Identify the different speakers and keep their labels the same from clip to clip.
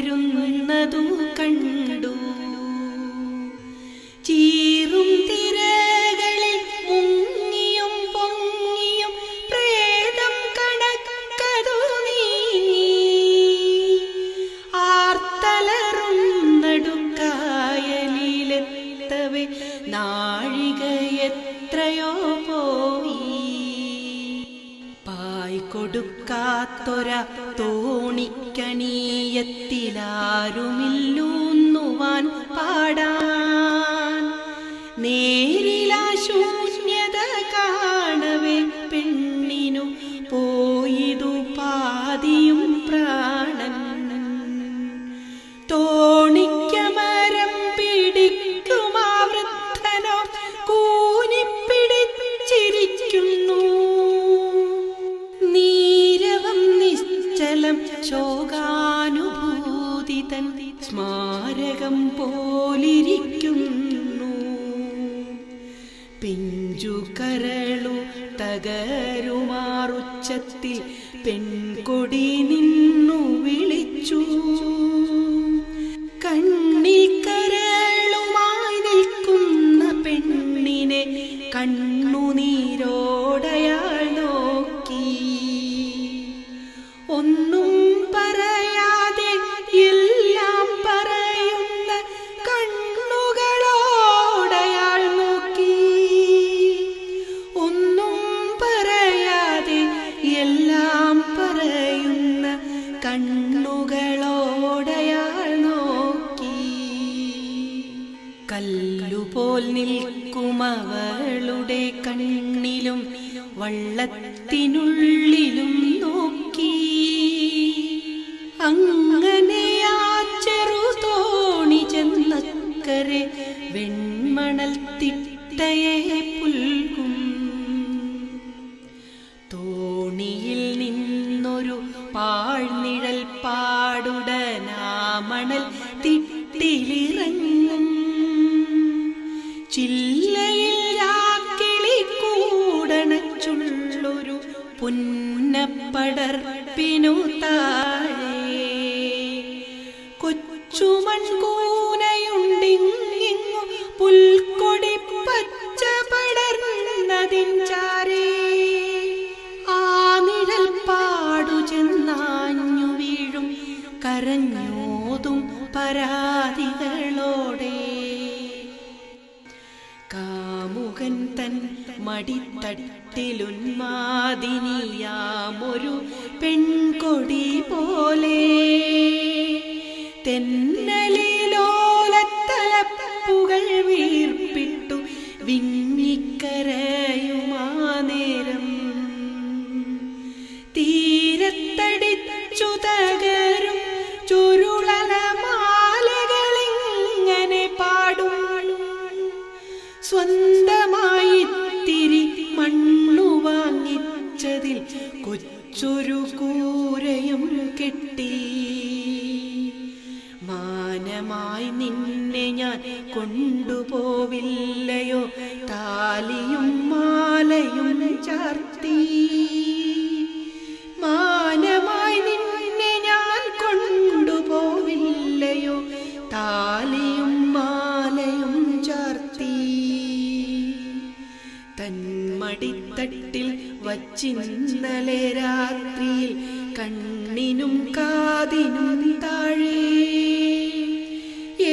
Speaker 1: വരുന്നതും കണ്ണു കാത്തൊര തോണിക്കണീയത്തിലാരുമില്ലൂന്നുവാൻ പാടാൻ. നേരിലാ സ്മാരകം പോലിരിക്കുന്നു. പിഞ്ചു കരളു തകരുമാറുച്ചത്തിൽ പെൺകൊടി നിന്നു കല്ലുപോൽ നിൽക്കുമവളുടെ കണ്ണിലും വള്ളത്തിനുള്ളിലും നോക്കി. അങ്ങനെ ആ ചെറുതോണി ചെന്നക്കരെ വെൺമണൽ തിട്ടയെ പുൽകും. തോണിയിൽ നിന്നൊരു പാഴ്നിഴൽ പാടുടനാമണൽ തിട്ടിലിറങ്ങും ചില്ലയിൽ രാക്കിളി കൂടണച്ചുള്ളൊരു പുന്നപ്പടർപ്പിനു താഴെ. കൊച്ചുമൺകൂനയുണ്ടിങ്ങിങ്ങു പുൽക്കൊടി പച്ച ചാരേ. ആ നിഴൽ പാടു ചെന്നാഞ്ഞു വീഴും കരഞ്ഞോതും പരാതികളോടെ തൻ പെൺകൊടി പോലെ. തെന്നലിലോലത്തലപ്പുകൾ വീർപ്പിട്ടു വിങ്ങിക്കരയുമാ നേരം തീരത്തടിച്ചു തകരും ചുരുളലമാലകളിങ്ങനെ പാടും. സ്വന്തമായി കൊച്ചൊരു കൂരയും കെട്ടി. മാനമായി നിന്നെ ഞാൻ കൊണ്ടുപോവില്ലയോ വച്ചിന്നലെ രാത്രിയിൽ കണ്ണിനും കാതിനും താഴെ.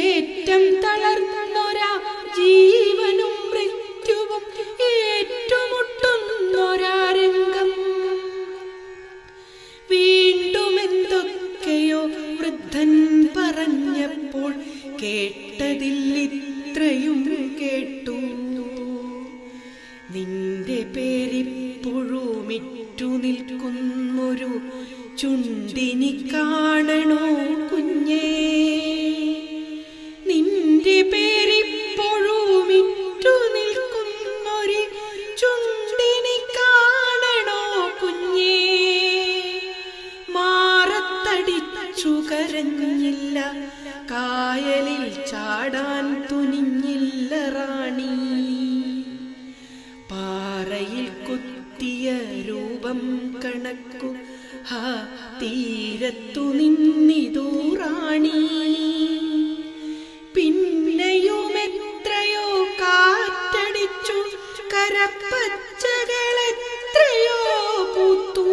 Speaker 1: ഏറ്റം തളർന്നൊരാ ജീവനും മൃത്യുവും ഏറ്റുമുട്ടുന്നൊരാരംഗം വീണ്ടും എന്തൊക്കെയോ വൃദ്ധൻ പറഞ്ഞപ്പോൾ കേട്ടതിൽ ഇത്രയും കേട്ടു. നിന്റെ പേരിപ്പോഴുമിറ്റു നിൽക്കുന്നൊരു ചുണ്ടിനി കാണണോ കുഞ്ഞേ? നിന്റെ പേരിപ്പോഴുമിറ്റു നിൽക്കുന്നൊരു ചുണ്ടിനി കാണണോ കുഞ്ഞേ? മാറത്തടിച്ചു കരഞ്ഞില്ല കായലിൽ ചാടാൻ തുനിഞ്ഞില്ല കണക്കു. ഹാ തീരത്തു നിന്നിതോ റാണി പിന്നെയുമെത്രയോ കാറ്റടിച്ചു. കരപ്പച്ചകളെത്രയോ പൂത്തു.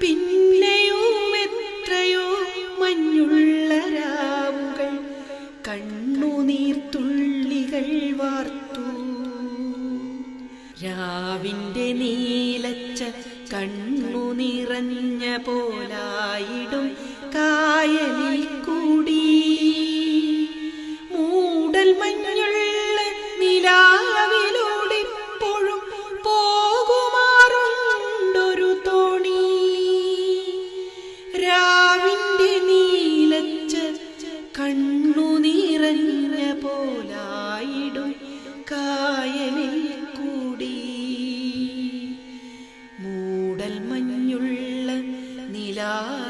Speaker 1: പിന്നെയുമെത്രയോ മഞ്ഞുള്ള രാവുകൾ കണ്ണുനീർത്തുള്ളികൾ വാർത്തു. രാവിന്റെ നീലച്ച കണ്ണു നിറഞ്ഞ പോലായിടും. കായലിൽ Ah.